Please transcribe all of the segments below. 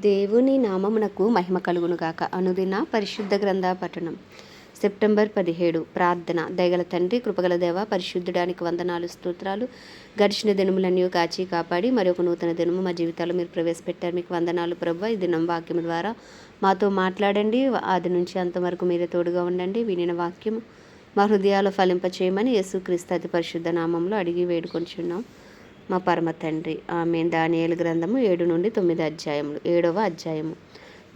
దేవుని నామమునకు మహిమ కలుగునుగాక. అనుదిన పరిశుద్ధ గ్రంథ పఠనం. సెప్టెంబర్ పదిహేడు. ప్రార్థన. దయగల తండ్రి కృపగల దేవ పరిశుద్ధుడానికి వందనాలు స్తోత్రాలు. గడిచిన దినములన్నీ కాచి కాపాడి మరి ఒక నూతన దినము మా జీవితాలు మీరు ప్రవేశపెట్టారు. మీకు వందనాలు ప్రభు. ఈ దినం వాక్యం ద్వారా మాతో మాట్లాడండి. ఆది నుంచి అంతవరకు మీరే తోడుగా ఉండండి. వినిన వాక్యం మా హృదయాలు ఫలింపచేయమని యేసుక్రీస్తు అతి పరిశుద్ధ నామంలో అడిగి వేడుకొంచున్నాం. మా పరమ తండ్రి. ఆమె దానియేలు గ్రంథము ఏడు నుండి తొమ్మిది అధ్యాయములు. ఏడవ అధ్యాయము.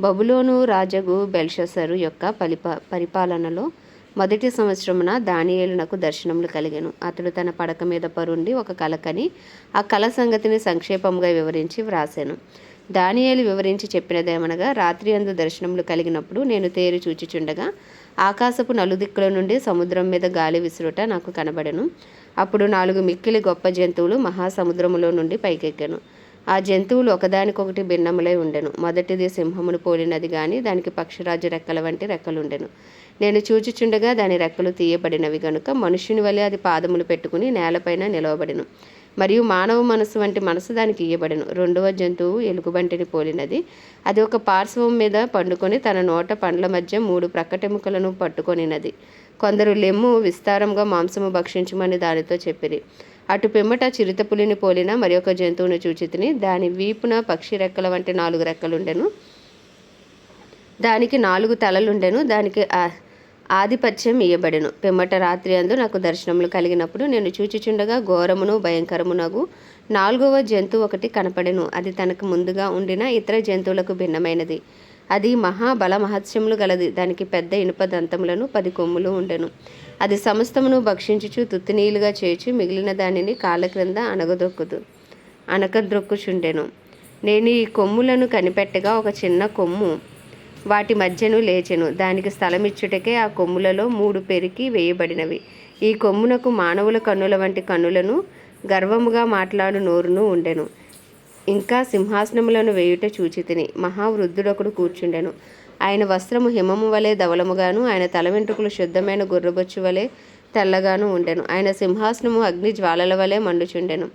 బబులోను రాజగు బెల్షసరు యొక్క పరిపా పరిపాలనలో మొదటి సంవత్సరమున దానియేలునకు దర్శనములు కలిగాను. అతడు తన పడక మీద పరుండి ఒక కలకని ఆ కళ సంగతిని సంక్షేపంగా వివరించి వ్రాసాను. దానియేలు వివరించి చెప్పినదేమనగా రాత్రి అందు దర్శనములు కలిగినప్పుడు నేను తేరు చూచిచుండగా ఆకాశపు నలుదిక్కుల నుండి సముద్రం మీద గాలి విసురుట నాకు కనబడను. అప్పుడు నాలుగు మిక్కిలి గొప్ప జంతువులు మహాసముద్రములో నుండి పైకెక్కెను. ఆ జంతువులు ఒకదానికొకటి భిన్నములై ఉండెను. మొదటిది సింహమును పోలినది కానీ దానికి పక్షిరాజు రెక్కల వంటి రెక్కలుండెను. నేను చూచుచుండగా దాని రెక్కలు తీయబడినవి గనుక మనుష్యుని వలె అది పాదములు పెట్టుకుని నేలపైన నిలవబడెను. మరియు మానవ మనసు వంటి మనసు దానికి ఇయ్యబడను. రెండవ జంతువు ఎలుగుబంటిని పోలినది. అది ఒక పార్శ్వం మీద పండుకొని తన నోట పండ్ల మధ్య మూడు ప్రక్కటెముకలను పట్టుకొనినది. కొందరు లెమ్ము విస్తారంగా మాంసము భక్షించమని దానితో చెప్పిరి. అటు పిమ్మట చిరుతపులిని పోలిన మరి ఒక జంతువును చూచితిని. దాని వీపున పక్షి రెక్కల వంటి నాలుగు రెక్కలుండెను. దానికి నాలుగు తలలుండెను. దానికి ఆ- ఆధిపత్యం ఇయ్యబడెను. పిమ్మట రాత్రి అందు నాకు దర్శనములు కలిగినప్పుడు నేను చూచిచుండగా ఘోరమును భయంకరమునగు నాలుగవ జంతువు ఒకటి కనపడెను. అది తనకు ముందుగా ఉండిన ఇతర జంతువులకు భిన్నమైనది. అది మహాబల మహత్యములు గలది. దానికి పెద్ద ఇనుప దంతములను పది కొమ్ములు ఉండెను. అది సమస్తమును భక్షించుచు తుత్తినీలుగా చేర్చి మిగిలిన దానిని కాళ్ళ క్రింద అనగదొక్కుదు అనకద్రొక్కుచుండెను నేను ఈ కొమ్ములను కనిపెట్టగా ఒక చిన్న కొమ్ము వాటి మధ్యను లేచెను. దానికి స్థలమిచ్చుటకే ఆ కొమ్ములలో మూడు పెరికి వేయబడినవి. ఈ కొమ్మునకు మానవుల కన్నుల వంటి కన్నులను గర్వముగా మాట్లాడు నోరును ఉండెను. ఇంకా సింహాసనములను వేయుట చూచితిని. మహావృద్ధుడొకడు కూర్చుండెను. ఆయన వస్త్రము హిమము వలె ధవలముగాను ఆయన తల వెంట్రుకలు శుద్ధమైన గుర్రబొచ్చు వలె తెల్లగాను ఉండెను. ఆయన సింహాసనము అగ్ని జ్వాలల వలె మండుచుండెను.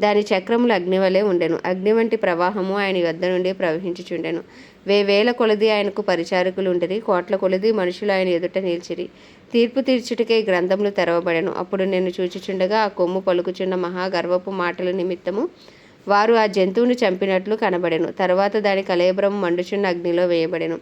దాని చక్రములు అగ్ని వలె ఉండెను. అగ్ని వంటి ప్రవాహము ఆయన వద్ద నుండి ప్రవహించుచుండెను. వేవేల కొలది ఆయనకు పరిచారకులు ఉండిరి కోట్ల కొలది మనుషులు ఆయన ఎదుట నిలిచిరి. తీర్పు తీర్చుటకే గ్రంథములు తెరవబడెను. అప్పుడు నేను చూచిచుండగా ఆ కొమ్ము పలుకుచున్న మహాగర్వపు మాటల నిమిత్తము వారు ఆ జంతువును చంపినట్లు కనబడెను. తర్వాత దాని కలయబ్రము మండుచున్న అగ్నిలో వేయబడెను.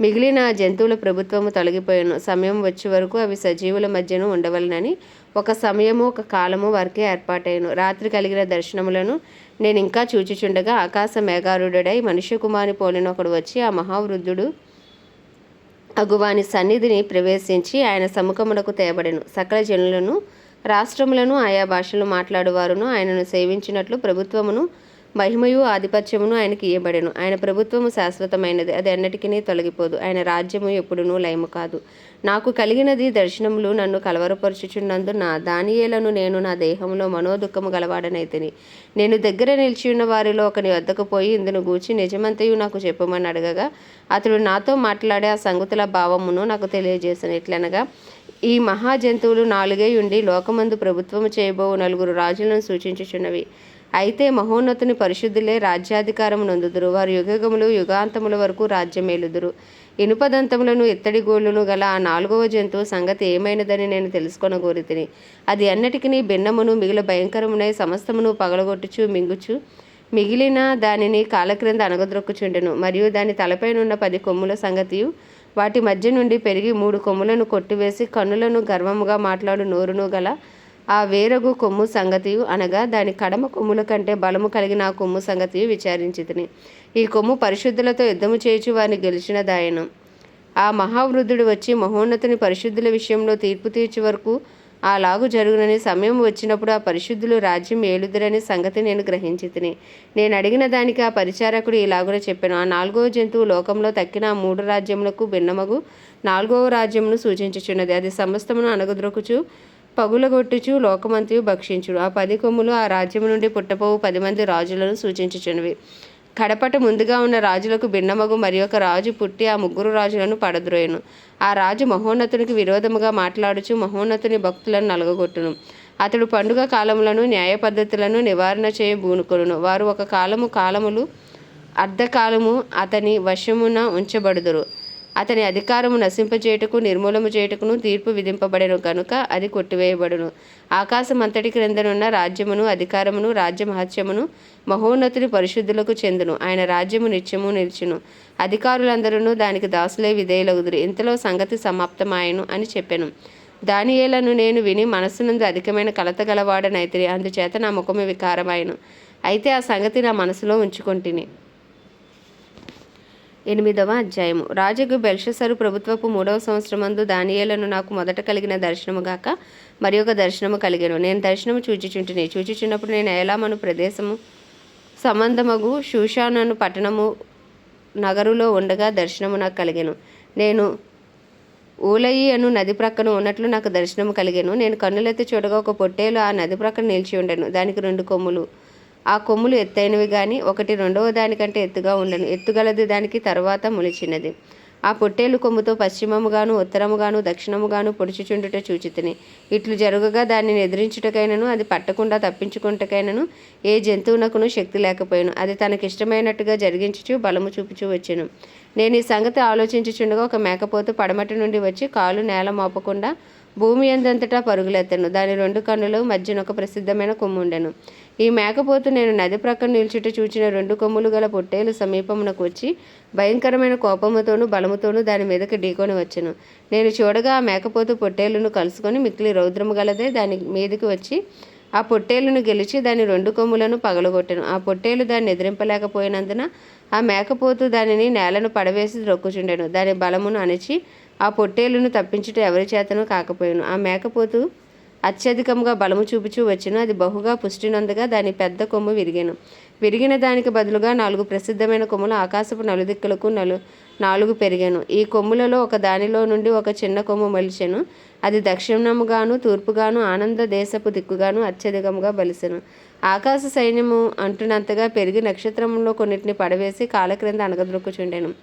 మిగిలిన ఆ జంతువుల ప్రభుత్వము తొలగిపోయాను. సమయం వచ్చే వరకు అవి సజీవుల మధ్యను ఉండవలనని ఒక సమయము ఒక కాలము వారికి ఏర్పాటైను. రాత్రి కలిగిన దర్శనములను నేను ఇంకా చూచిచుండగా ఆకాశ మేఘారుడై మనుష్య కుమారి పోలిన ఒకడు వచ్చి ఆ మహావృద్ధుడు అగువాని సన్నిధిని ప్రవేశించి ఆయన సముఖమునకు తేబడెను. సకల జనులను రాష్ట్రములను ఆయా భాషలు మాట్లాడువారును ఆయనను సేవించినట్లు ప్రభుత్వమును మహిమయు ఆధిపత్యమును ఆయనకి ఇయ్యబడెను. ఆయన ప్రభుత్వము శాశ్వతమైనది. అది ఎన్నటికీ తొలగిపోదు. ఆయన రాజ్యము ఎప్పుడునూ లయము కాదు. నాకు కలిగినది దర్శనములు నన్ను కలవరపరుచుచున్నందు నా దానియేలను నేను నా దేహంలో మనోదుఖము గలవాడనైతిని. నేను దగ్గర నిలిచి ఉన్న వారిలో ఒకని వద్దకు పోయి ఇందును గూర్చి నిజమంతయు నాకు చెప్పమని అడగగా అతడు నాతో మాట్లాడే ఆ సంగతుల భావమును నాకు తెలియజేసిన. ఎట్లనగా ఈ మహాజంతువులు నాలుగే నాలుగై ఉండి లోకమందు ప్రభుత్వము చేయబోవు నలుగురు రాజులను సూచించుచున్నవి. అయితే మహోన్నతుని పరిశుద్ధులే రాజ్యాధికారం నొందుదురు. వారు యుగములు యుగాంతముల వరకు రాజ్యమేలుదురు. ఇనుపదంతములను ఇత్తడి గోళ్ళను గల ఆ నాలుగవ జంతువు సంగతి ఏమైనదని నేను తెలుసుకొనగోరితిని అది అన్నిటికీ భిన్నమును మిగిలి భయంకరమునై సమస్తమును పగలగొట్టుచు మింగుచు మిగిలిన దానిని కాలక్రింద అనగద్రొక్కుచుండెను మరియు దాని తలపైనున్న పది కొమ్ముల సంగతియు వాటి మధ్య నుండి పెరిగి మూడు కొమ్ములను కొట్టివేసి కన్నులను గర్వముగా మాట్లాడు నోరును గల ఆ వేరగు కొమ్ము సంగతియు అనగా దాని కడమ కొమ్ముల కంటే బలము కలిగిన ఆ కొమ్ము సంగతియు విచారించితిని. ఈ కొమ్ము పరిశుద్ధులతో యుద్ధము చేయుచు వారిని గెలిచిన దాయను. ఆ మహావృద్ధుడు వచ్చి మహోన్నతుని పరిశుద్ధుల విషయంలో తీర్పు తీర్చి వరకు అలాగు జరుగునని సమయం వచ్చినప్పుడు ఆ పరిశుద్ధులు రాజ్యం ఏలుదురని సంగతి నేను గ్రహించి తిని నేను అడిగిన దానికి ఆ పరిచారకుడు ఇలాగున చెప్పాను. ఆ నాలుగవ జంతువు లోకంలో తక్కిన ఆ మూడు రాజ్యములకు భిన్నమగు నాలుగవ రాజ్యమును సూచించుచున్నది. అది సమస్తమును అనగద్రొకుచు పగులగొట్టుచు లోకమంతయు భక్షించుడు. ఆ పది కొమ్ములు ఆ రాజ్యము నుండి పుట్టపోవు పది మంది రాజులను సూచించుచున్నవి. కడపట ముందుగా ఉన్న రాజులకు భిన్నమగు మరి ఒక రాజు పుట్టి ఆ ముగ్గురు రాజులను పడద్రోయను. ఆ రాజు మహోన్నతునికి విరోధముగా మాట్లాడుచు మహోన్నతుని భక్తులను నలగగొట్టును. అతడు పండుగ కాలములను న్యాయ పద్ధతులను నివారణ చేయ భూనుకొలను వారు ఒక కాలము కాలములు అర్ధకాలము అతని వశమున ఉంచబడుదురు. అతని అధికారము నశింపజేయుటకు నిర్మూలము చేయుటకును తీర్పు విధింపబడెను కనుక అది కొట్టివేయబడును. ఆకాశం అంతటి క్రిందనున్న రాజ్యమును అధికారమును రాజ్యమహత్యమును మహోన్నతుని పరిశుద్ధులకు చెందును. ఆయన రాజ్యము నిత్యము నిలిచును. అధికారులందరూ దానికి దాసులే విధేయులగుదురు. ఇంతలో సంగతి సమాప్తమాయను అని చెప్పాను. దానియేలను నేను విని మనస్సునందు అధికమైన కలత గలవాడనైతిని అందుచేత నా ముఖము వికారమాయను. అయితే ఆ సంగతి నా మనసులో ఉంచుకొంటిని. ఎనిమిదవ అధ్యాయము. రాజుకు బెల్షసరు ప్రభుత్వపు మూడవ సంవత్సరమందు దానియేలను నాకు మొదట కలిగిన దర్శనము గాక మరి ఒక దర్శనము కలిగాను. నేను దర్శనము చూచిచుంటిని. చూచిచున్నప్పుడు నేను ఏలామను ప్రదేశము సంబంధమగు షూషానను పట్టణము నగరులో ఉండగా దర్శనము నాకు కలిగాను. నేను ఊలయి అను నది ప్రక్కన ఉన్నట్లు నాకు దర్శనము కలిగాను. నేను కన్నులెత్తి చూడగా ఒక పొట్టేలు ఆ నది ప్రక్కన నిలిచి ఉండను. దానికి రెండు కొమ్ములు. ఆ కొమ్ములు ఎత్తైనవి కానీ ఒకటి రెండవ దానికంటే ఎత్తుగా ఉండను ఎత్తుగలది దానికి తర్వాత మొలిచినది. ఆ పొట్టేలు కొమ్ముతో పశ్చిమముగాను ఉత్తరముగాను దక్షిణముగాను పొడుచుచుండుట చూచితిని. ఇట్లు జరుగగా దానిని ఎదిరించుటకైనను అది పట్టకుండా తప్పించుకుంటకైనను ఏ జంతువునకును శక్తి లేకపోయాను. అది తనకిష్టమైనట్టుగా జరిగించుచు బలము చూపుచూ వచ్చెను. నేను ఈ సంగతి ఆలోచించుచుండగా ఒక మేకపోతు పడమటి నుండి వచ్చి కాలు నేల మోపకుండా భూమి అందంతటా పరుగులెత్తను. దాని రెండు కన్నులు మధ్యన ఒక ప్రసిద్ధమైన కొమ్ము ఉండెను. ఈ మేకపోతు నేను నది ప్రక్కన నిల్చుట చూచిన రెండు కొమ్ములు గల పొట్టేలు సమీపమునకు వచ్చి భయంకరమైన కోపముతోనూ బలముతోనూ దాని మీదకి ఢీకొని వచ్చెను. నేను చూడగా ఆ మేకపోతు పొట్టేలును కలుసుకొని మిక్కిలి రౌద్రము గలదే దాని మీదకి వచ్చి ఆ పొట్టేలును గెలిచి దాని రెండు కొమ్ములను పగలగొట్టెను. ఆ పొట్టేలు దాన్ని ఎదిరింపలేకపోయినందున ఆ మేకపోతు దానిని నేలను పడవేసి రొక్కుచుండెను దాని బలమును అణిచి ఆ పొట్టేలును తప్పించుట ఎవరి చేతనూ కాకపోయాను. ఆ మేకపోతు అత్యధికంగా బలము చూపుచూ వచ్చెను. అది బహుగా పుష్టినందుగా దాని పెద్ద కొమ్ము విరిగాను. విరిగిన దానికి బదులుగా నాలుగు ప్రసిద్ధమైన కొమ్ములు ఆకాశపు నలుదిక్కులకు నలు నాలుగు పెరిగాను. ఈ కొమ్ములలో ఒక దానిలో నుండి ఒక చిన్న కొమ్ము మలిచెను. అది దక్షిణముగాను తూర్పుగాను ఆనంద దేశపు దిక్కుగాను అత్యధికంగా బలిసెను. ఆకాశ సైన్యము అంటున్నంతగా పెరిగి నక్షత్రంలో కొన్నిటిని పడవేసి కాల క్రింద అనగదొక్కుచుండెను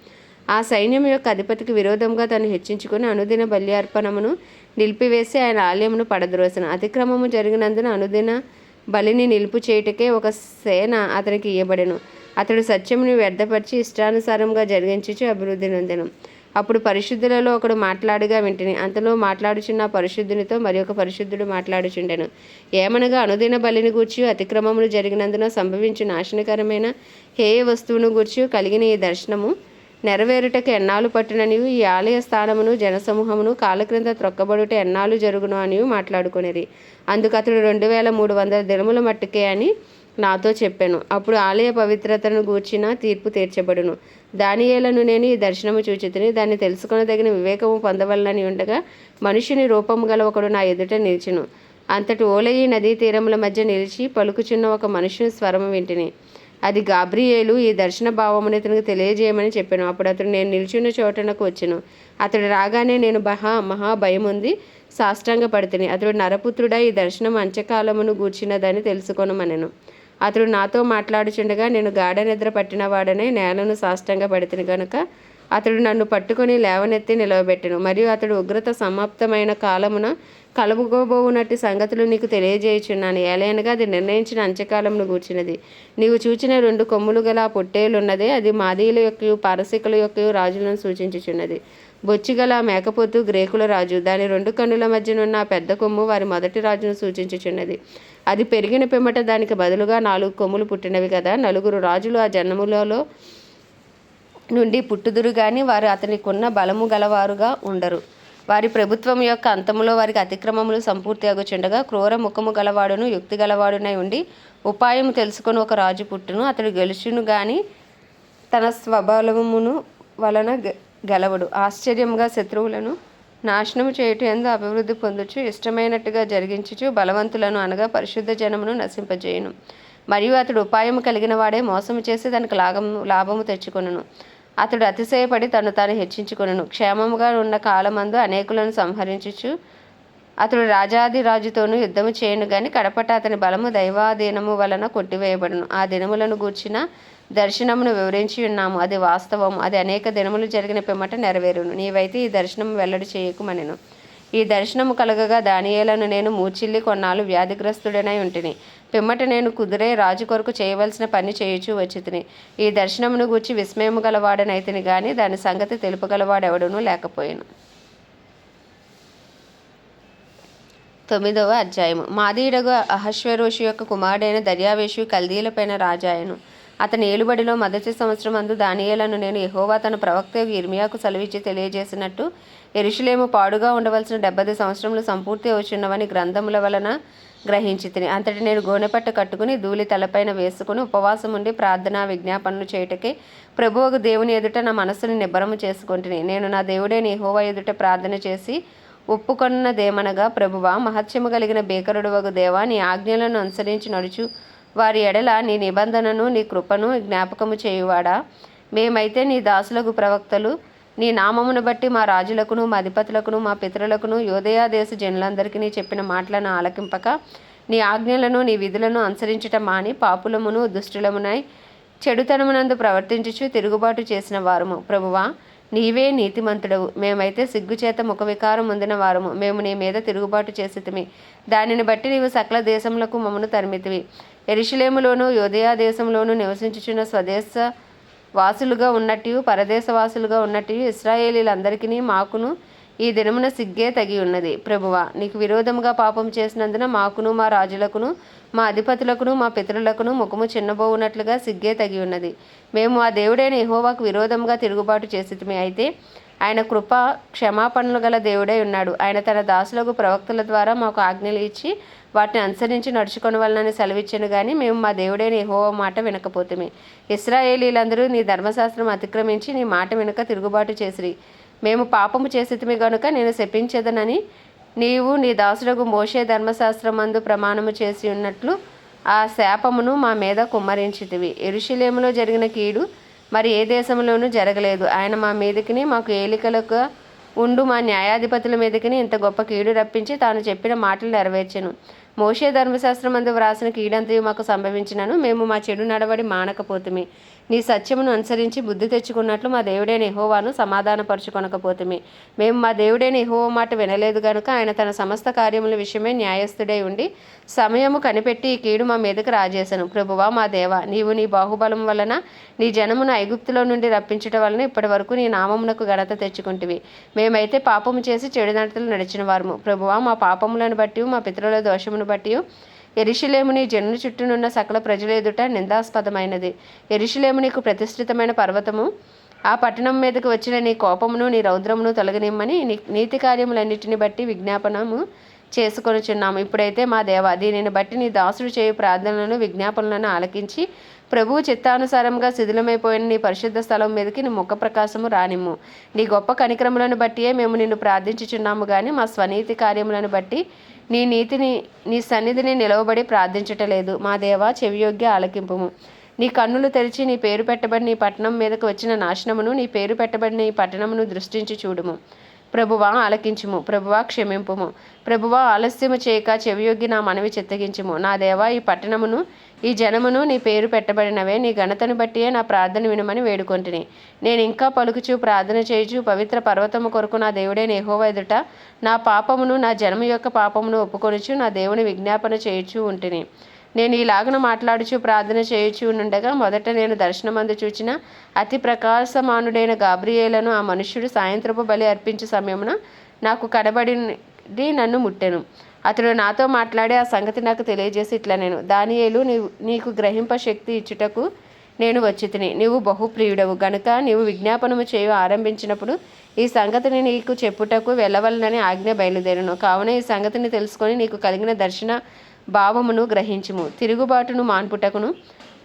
ఆ సైన్యం యొక్క అధిపతికి విరోధంగా తను హెచ్చించుకుని అనుదిన బల్యార్పణమును నిలిపివేసి ఆయన ఆలయమును పడద్రోసిన. అతిక్రమము జరిగినందున అనుదిన బలిని నిలుపు చేయుటకే ఒక సేన అతనికి ఇయ్యబడెను. అతడు సత్యమును వ్యర్థపరిచి ఇష్టానుసారంగా జరిగించుచు అభివృద్ధి నొందెను. అప్పుడు పరిశుద్ధులలో ఒకడు మాట్లాడుగా వింటిని. అంతలో మాట్లాడుచున్న పరిశుద్ధునితో మరి ఒక పరిశుద్ధుడు మాట్లాడుచుండెను. ఏమనగా అనుదిన బలిని గూర్చి అతిక్రమములు జరిగినందున సంభవించు నాశనకరమైన హేయ వస్తువును గూర్చి కలిగిన ఈ దర్శనము నెరవేరుటకు ఎన్నాళ్ళు పట్టుననియు ఈ ఆలయ స్థానమును జనసమూహమును కాలక్రింద త్రొక్కబడుట ఎన్నాళ్ళు జరుగును అని మాట్లాడుకునేది అందుకు అతడు రెండు వేల మూడు వందల దినముల మట్టుకే అని నాతో చెప్పాను. అప్పుడు ఆలయ పవిత్రతను గూర్చిన తీర్పు తీర్చబడును. దానియేలను నేను ఈ దర్శనము చూచితిని దాన్ని తెలుసుకొనదగిన వివేకము పొందవలనని ఉండగా మనుషుని రూపము గల ఒకడు నా ఎదుట నిలిచిను. అంతటి ఓలయి నదీ తీరముల మధ్య నిలిచి పలుకుచున్న ఒక మనుషుని స్వరము వింటిని. అది గాబ్రియేలు ఈ దర్శన భావమును ఇతనికి తెలియజేయమని చెప్పాను. అప్పుడు అతడు నేను నిల్చున్న చోటనకు వచ్చాను. అతడు రాగానే నేను మహా భయం ఉంది సాష్టాంగ పడితిని అతడు నరపుత్రుడా ఈ దర్శనం అంచకాలమును గూర్చినదని తెలుసుకొనమనెను. అతడు నాతో మాట్లాడుచుండగా నేను గాఢ నిద్ర పట్టినవాడనే నేలను సాష్టంగా పడితిని గనుక అతడు నన్ను పట్టుకొని లేవనెత్తి నిలవబెట్టెను. మరియు అతడు ఉగ్రత సమాప్తమైన కాలమున కలుపుకోబోవునట్టి సంగతులు నీకు తెలియజేయుచున్నాను. ఏలైనగా అది నిర్ణయించిన అంత్యకాలమును గూర్చినది. నీవు చూచిన రెండు కొమ్ములు గల పొట్టేలున్నదే అది మాదీయుల యొక్క పారసికుల యొక్క రాజులను సూచించుచున్నది. బొచ్చిగల మేకపోతు గ్రేకుల రాజు దాని రెండు కన్నుల మధ్యనున్న పెద్ద కొమ్ము వారి మొదటి రాజును సూచించుచున్నది. అది పెరిగిన పిమ్మట దానికి బదులుగా నాలుగు కొమ్ములు పుట్టినవి కదా నలుగురు రాజులు ఆ జన్మములలో నుండి పుట్టుదురు కానీ వారు అతనికి ఉన్న బలము గలవారుగా ఉండరు. వారి ప్రభుత్వం యొక్క అంతములో వారికి అతిక్రమములు సంపూర్తి అగుచుండగా క్రూర ముఖము గలవాడును యుక్తి గలవాడునై ఉండి ఉపాయము తెలుసుకొని ఒక రాజు పుట్టును. అతడు గెలుచును గాని తన స్వబలమును వలన గె- గెలవడు. ఆశ్చర్యంగా శత్రువులను నాశనము చేయుట ఎందు అభివృద్ధి పొందుచు ఇష్టమైనట్టుగా జరిగించుచు బలవంతులను అనగా పరిశుద్ధ జనమును నశింపజేయును. మరియు అతడు ఉపాయము కలిగిన వాడే మోసము చేసి దానికి లాభము లాభము తెచ్చుకొనును. అతడు అతిశయపడి తను తాను హెచ్చించుకొనును. క్షేమముగా ఉన్న కాలమందు అనేకులను సంహరించుచు అతడు రాజాదిరాజుతోనూ యుద్ధము చేయను గాని కడపట అతని బలము దైవాధీనము వలన కొట్టివేయబడును. ఆ దినములను గూర్చిన దర్శనమును వివరించి ఉన్నాము. అది వాస్తవం అది అనేక దినములు జరిగిన పిమ్మట నెరవేరును. నీవైతే ఈ దర్శనం వెల్లడి చేయకుమనెను ఈ దర్శనము కలగగా దానియేలను నేను మూర్చిల్లి కొన్నాళ్ళు వ్యాధిగ్రస్తుడనై ఉంటిని. పిమ్మట నేను కుదిరే రాజు కొరకు చేయవలసిన పని చేయుచూ వచ్చితిని. ఈ దర్శనమును గూర్చి విస్మయము గలవాడనైతిని గాని దాని సంగతి తెలుపగలవాడెవడునూ లేకపోయాను. తొమ్మిదవ అధ్యాయము. మాదీయుడగు అహశ్వరోషి యొక్క కుమారుడైన దర్యావేషు కల్దీలపైన రాజాయను. అతని ఏలుబడిలో మొదటి సంవత్సరం అందు దానియేలను నేను ఎహోవా తన ప్రవక్త ఇర్మియాకు సెలవిచ్చి తెలియజేసినట్టు ఎరుషులేము పాడుగా ఉండవలసిన డెబ్బై సంవత్సరములు సంపూర్తి అవుచున్నవని గ్రంథముల వలన గ్రహించి తిని అంతటి నేను గోనెపట్ట కట్టుకుని ధూళి తలపైన వేసుకుని ఉపవాసం ఉండి ప్రార్థన విజ్ఞాపనలు చేయటకి ప్రభువుకు దేవుని ఎదుట నా మనసుని నిబ్బరము చేసుకుంటుని. నేను నా దేవుడేని హోవ ఎదుట ప్రార్థన చేసి ఒప్పుకొన్నదేమనగా ప్రభువ మహత్యము కలిగిన బేకరుడు వగు దేవా నీ ఆజ్ఞలను అనుసరించి నడుచు. వారి ఎడల నీ నిబంధనను నీ కృపను జ్ఞాపకము చేయువాడా? మేమైతే నీ దాసులకు ప్రవక్తలు నీ నామమును బట్టి మా రాజులకును మా అధిపతులకును మా పితరులకును యోదయాదేశ జనులందరికీ చెప్పిన మాటలను ఆలకింపక నీ ఆజ్ఞలను నీ విధులను అనుసరించటం మాని పాపులమును దుష్టులమునై చెడుతనమునందు ప్రవర్తించుచు తిరుగుబాటు చేసిన వారము. ప్రభువా నీవే నీతిమంతుడవు. మేమైతే సిగ్గుచేత ముఖ వికారం ఉందిన వారము. మేము నీ మీద తిరుగుబాటు చేసితిమి. దానిని బట్టి నీవు సకల దేశములకు మమ్మను తరిమితివి. ఎరిశిలేములోను యోదయా దేశంలోను నివసించుచున్న స్వదేశ వాసులుగా ఉన్నట్టు పరదేశవాసులుగా ఉన్నట్టు ఇస్రాయేలీలందరికీ మాకును ఈ దినమున సిగ్గే తగి ఉన్నది. ప్రభువ నీకు విరోధముగా పాపం చేసినందున మాకును మా రాజులకును మా అధిపతులకును మా పితరులకును ముఖము చిన్నబోవునట్లుగా సిగ్గే తగి ఉన్నది. మేము ఆ దేవుడైన ఎహోవాకు విరోధంగా తిరుగుబాటు చేసితిమి. అయితే ఆయన కృప క్షమాపణలు గల దేవుడై ఉన్నాడు. ఆయన తన దాసులకు ప్రవక్తల ద్వారా మాకు ఆజ్ఞలు ఇచ్చి వాటిని అనుసరించి నడుచుకొని నడుచుకొనవలనని సెలవిచ్చాను కానీ మేము మా దేవుడైన యెహోవా మాట వినకపోతుమి. ఇస్రాయేలీలందరూ నీ ధర్మశాస్త్రం అతిక్రమించి నీ మాట వినక తిరుగుబాటు చేసిరి. మేము పాపము చేసితిమి గనుక నేను శపించేదనని నీవు నీ దాసులకు మోషే ధర్మశాస్త్రమందు ప్రమాణము చేసి ఉన్నట్లు ఆ శాపమును మా మీద కుమ్మరించితివి. ఎరుషులేములో జరిగిన కీడు మరి ఏ దేశంలోనూ జరగలేదు. ఆయన మా మీదకిని మాకు ఏలికలుగా ఉండు మా న్యాయాధిపతుల మీదకిని ఇంత గొప్ప కీడు రప్పించి తాను చెప్పిన మాటలు నెరవేర్చను. మోషే ధర్మశాస్త్రం అందు వ్రాసిన కీడంతయు మాకు సంభవించినను. మేము మా చెడు నడవడి మానకపోతుమి. నీ సత్యమును అనుసరించి బుద్ధి తెచ్చుకున్నట్లు మా దేవుడైన ఎహోవాను సమాధానపరుచుకొనకపోతుమి. మేము మా దేవుడైన యెహోవా మాట వినలేదు గనుక ఆయన తన సమస్త కార్యముల విషయమే న్యాయస్థుడై ఉండి సమయము కనిపెట్టి ఈ కీడు మా మీదకు రాజేశను ప్రభువా మా దేవ నీవు నీ బాహుబలం వలన నీ జనమును ఐగుప్తులో నుండి రప్పించటం వలన ఇప్పటి వరకు నీ నామమునకు ఘనత తెచ్చుకుంటివి. మేమైతే పాపము చేసి చెడు నడిచిన వారము ప్రభువా మా పాపములను బట్టి మా పితరుల దోషమును బట్టి ఎరిశిలేముని జనుల చుట్టూనున్న సకల ప్రజల ఎదుట నిందాస్పదమైనది. ఎరిశిలేమునికు ప్రతిష్ఠితమైన పర్వతము. ఆ పట్టణం మీదకి వచ్చిన నీ కోపమును నీ రౌద్రమును తొలగనిమ్మని నీ నీతి కార్యములన్నిటిని బట్టి విజ్ఞాపనము చేసుకొనుచున్నాము. ఇప్పుడైతే మా దేవ దీనిని బట్టి నీ దాసుడు చేయు ప్రార్థనలను విజ్ఞాపనలను ఆలకించి ప్రభువు చిత్తానుసారంగా శిథిలమైపోయిన నీ పరిశుద్ధ స్థలం మీదకి నీ ముఖ ప్రకాశము రానిమ్ము. నీ గొప్ప కనికరములను బట్టియే మేము నిన్ను ప్రార్థించుచున్నాము కానీ మా స్వనీతి కార్యములను బట్టి నీ నీతిని నీ సన్నిధిని నిలవబడి ప్రార్థించటలేదు. మా దేవా చెవియోగ్య ఆలకింపుము. నీ కన్నులు తెరిచి నీ పేరు పెట్టబడిన ఈ పట్టణం మీదకు వచ్చిన నాశనమును నీ పేరు పెట్టబడిన ఈ పట్టణమును దృష్టించి చూడుము. ప్రభువా ఆలకించుము. ప్రభువా క్షమింపుము. ప్రభువా ఆలస్యము చేయక చెవియొగ్గి నా మనవి చిత్తగించుము. నా దేవా ఈ పట్టణమును ఈ జనమును నీ పేరు పెట్టబడినవే. నీ ఘనతను బట్టియే నా ప్రార్థన వినమని వేడుకొంటిని. నేను ఇంకా పలుకుచు ప్రార్థన చేయుచు పవిత్ర పర్వతము కొరకు నా దేవుడే నేహోవ ఎదుట నా పాపమును నా జనము యొక్క పాపమును ఒప్పుకొనుచు నా దేవుని విజ్ఞాపన చేయుచు ఉంటిని. నేను ఈలాగన మాట్లాడుచు ప్రార్థన చేయుచు ఉండగా మొదట నేను దర్శనమందు చూచిన అతి ప్రకాశమానుడైన గాబ్రియేలను ఆ మనుష్యుడు సాయంత్రపు బలి అర్పించే సమయమున నాకు కడబడి నన్ను ముట్టెను. అతడు నాతో మాట్లాడి ఆ సంగతి నాకు తెలియజేసి ఇట్లా నేను దానియేలు నీవు నీకు గ్రహింప శక్తి ఇచ్చుటకు నేను వచ్చి తిని నీవు బహుప్రియుడవు. గనుక నీవు విజ్ఞాపనము చేయు ఆరంభించినప్పుడు ఈ సంగతిని నీకు చెప్పుటకు వెళ్ళవలనని ఆజ్ఞ బయలుదేరును. కావున ఈ సంగతిని తెలుసుకొని నీకు కలిగిన దర్శన భావమును గ్రహించుము. తిరుగుబాటును మాన్పుటకును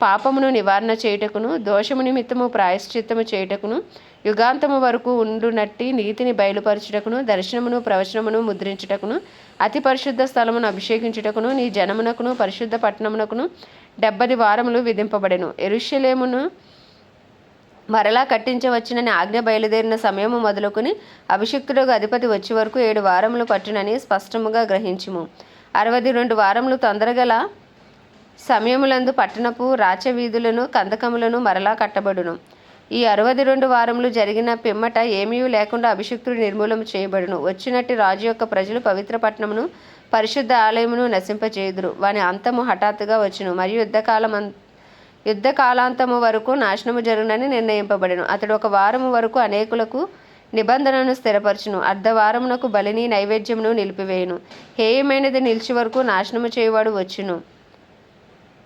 పాపమును నివారణ చేయుటకును దోషము నిమిత్తము ప్రాయశ్చిత్తము చేయుటకును యుగాంతము వరకు ఉండునట్టి నీతిని బయలుపరచుటకును దర్శనమును ప్రవచనమును ముద్రించుటకును అతి పరిశుద్ధ స్థలమును అభిషేకించుటకును నీ జనమునకును పరిశుద్ధ పట్టణమునకును డెబ్బది వారములు విధింపబడెను. ఎరుషలేమును మరలా కట్టించవచ్చునని ఆజ్ఞ బయలుదేరిన సమయము మొదలుకొని అభిషిక్తుడుగా అధిపతి వచ్చే వరకు ఏడు వారములు పట్టునని స్పష్టముగా గ్రహించుము. అరవది రెండు వారములు తొందరగల సమయములందు పట్టణపు రాచవీధులను కందకములను మరలా కట్టబడును. ఈ అరవది రెండు వారములు జరిగిన పిమ్మట ఏమీ లేకుండా అభిషిక్తుడు నిర్మూలన చేయబడును. వచ్చినట్టు రాజు యొక్క ప్రజలు పవిత్ర పట్టణమును పరిశుద్ధ ఆలయమును నశింపచేయుదురు. వాని అంతము హఠాత్తుగా వచ్చును. మరియు యుద్ధకాలం యుద్ధ కాలాంతము వరకు నాశనము జరుగునని నిర్ణయింపబడెను. అతడు ఒక వారము వరకు అనేకులకు నిబంధనను స్థిరపరచును. అర్ధవారమునకు బలిని నైవేద్యమును నిలిపివేయును. హేయమైనది నిలిచి వరకు నాశనము చేయువాడు వచ్చును.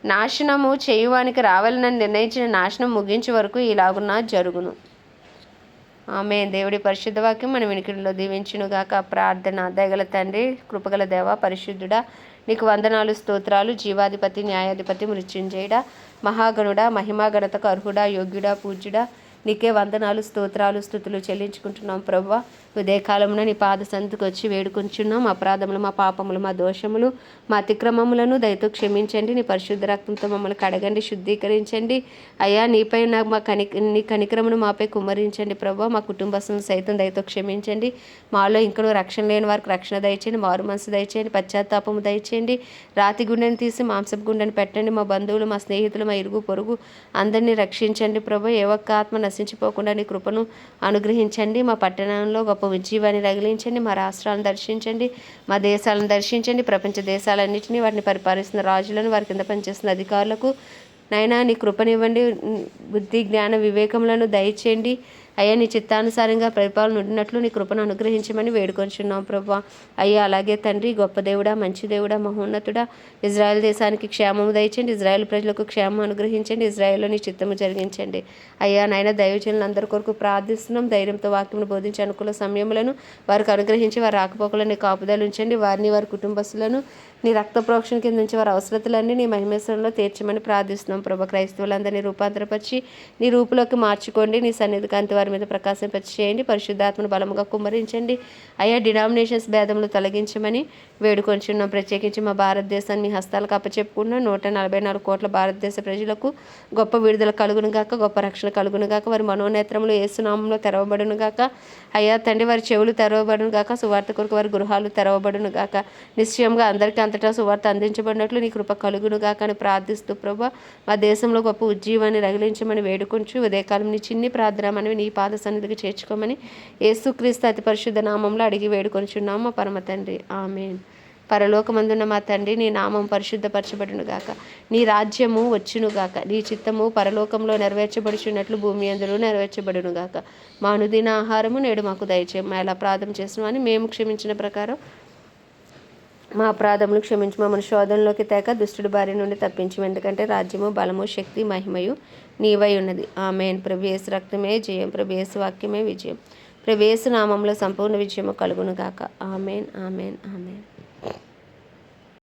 నాశనము చేయువానికి రావాలని నిర్ణయించిన నాశనం ముగించే వరకు ఇలాగున జరుగును. ఆమె దేవుడి పరిశుద్ధ వాక్యం మన వినికిడిలో దీవించునుగాక ప్రార్థన దయగల తండ్రి కృపగల దేవ పరిశుద్ధుడా నీకు వందనాలు స్తోత్రాలు జీవాధిపతి న్యాయాధిపతి మృత్యుంజయుడా మహాగణుడా మహిమాగణతకు అర్హుడా యోగ్యుడా పూజ్యుడా నీకే వందనాలు స్తోత్రాలు స్థుతులు చెల్లించుకుంటున్నాం ప్రభు ఉదయకాలమున నీ పాద సంతకు వచ్చి వేడుకొంచున్నాం. అపరాధములు మా పాపములు మా దోషములు మా అతిక్రమములను దయతో క్షమించండి. నీ పరిశుద్ధ రక్తంతో మమ్మల్ని కడగండి శుద్ధీకరించండి. అయ్యా నీపై నాకు మా కని నీ కనిక్రమను మాపై కుమ్మరించండి ప్రభు. మా కుటుంబస్తులను సైతం దయతో క్షమించండి. మాలో ఇంకనూ రక్షణ లేని వారికి రక్షణ దయచేయండి. మారు మనసు దయచేయండి. పశ్చాత్తాపము దయచేయండి. రాతి గుండెని తీసి మాంసపు గుండెని పెట్టండి. మా బంధువులు మా స్నేహితులు మా ఇరుగు పొరుగు అందరినీ రక్షించండి ప్రభు. ఏ ఒక్క ఆత్మ నశించిపోకుండా నీ కృపను అనుగ్రహించండి. మా పట్టణంలో గొప్ప ఉజ్జీవాన్ని రగిలించండి మా రాష్ట్రాలను దర్శించండి మా దేశాలను దర్శించండి ప్రపంచ దేశాలన్నింటినీ వాటిని పరిపాలిస్తున్న రాజులను వారి కింద పనిచేస్తున్న అధికారులకు. నైనా నీ కృపనివ్వండి బుద్ధి జ్ఞాన వివేకములను దయచేయండి. అయ్యా నీ చిత్తానుసారంగా పరిపాలన ఉండినట్లు నీ కృపను అనుగ్రహించమని వేడుకొంచున్నాం ప్రభా. అయ్యా అలాగే తండ్రి గొప్ప దేవుడా మంచి దేవుడా మహోన్నతుడా. ఇజ్రాయెల్ దేశానికి క్షేమము దయచండి ఇజ్రాయెల్ ప్రజలకు క్షేమం అనుగ్రహించండి ఇజ్రాయెల్లో నీ చిత్తము జరిగించండి. అయ్యా నాయన దైవజనులు అందరి కొరకు ప్రార్థిస్తున్నాం. ధైర్యంతో వాక్యమును బోధించే అనుకూల సమయములను వారికి అనుగ్రహించి వారి రాకపోకలను కాపుదలు ఉంచండి. వారిని వారి కుటుంబస్తులను నీ రక్త ప్రోక్షణ కింద నుంచి వారి అవసరతలన్నీ నీ మహిమేశ్వరంలో తీర్చమని ప్రార్థిస్తున్నాం ప్రభా. క్రైస్తవులందరినీ రూపాంతరపరిచి నీ రూపులోకి మార్చుకోండి. నీ సన్నిధి కాంతి వారి మీద ప్రకాశింపచి చేయండి పరిశుద్ధాత్మను బలముగా కుమ్మరించండి. అయ్యా డినామినేషన్స్ భేదములు తొలగించమని వేడుకొంచున్నాం ప్రత్యేకించి మా భారతదేశాన్ని మీ హస్తాలకు అప్పచెప్పుకున్నాం. నూట నలభై నాలుగు కోట్ల భారతదేశ ప్రజలకు గొప్ప విడుదల కలుగును గాక గొప్ప రక్షణ కలుగును గాక. వారి మనోనేత్రములు ఏసునామంలో తెరవబడును గాక. అయ్యా తండ్రి వారి చెవులు తెరవబడును గాక. సువార్త కొరకు వారి గృహాలు తెరవబడును గాక. నిశ్చయంగా అందరికీ అంతటా సువార్త అందించబడినట్లు నీ కృప కలుగును గాక అని ప్రార్థిస్తూ ప్రభా మా దేశంలో గొప్ప ఉజ్జీవాన్ని రగిలించమని వేడుకొంచు. ఉదయకాలం నీ చిన్ని ప్రార్థన మనవి నీ పాద సన్నిధికి చేర్చుకోమని యేసుక్రీస్తు అతి పరిశుద్ధ నామంలో అడిగి వేడుకొనిచున్నాము. మా పరమ తండ్రి ఆమెన్. పరలోకమందున్న మా తండ్రి నీ నామం పరిశుద్ధపరచబడును గాక. నీ రాజ్యము వచ్చును గాక. నీ చిత్తము పరలోకంలో నెరవేర్చబడుచున్నట్లు భూమి అందులో నెరవేర్చబడును గాక. మా అనుదిన ఆహారము నేడు మాకు దయచేయం ఎలా ప్రార్థన చేస్తున్నామని మేము క్షమించిన ప్రకారం మా అపరాధములు క్షమించి మమ్మల్ని శోధనలోకి తేక దుష్టుడి బారి నుండి తప్పించు. ఎందుకంటే రాజ్యము బలము శక్తి మహిమయు నీవై ఉన్నది. ఆమెన్. ప్రభేసు రక్తమే జయం. ప్రభేసు వాక్యమే విజయం. ప్రభేసు నామంలో సంపూర్ణ విజయము కలుగును గాక. ఆమెన్. ఆమెన్. ఆమెన్.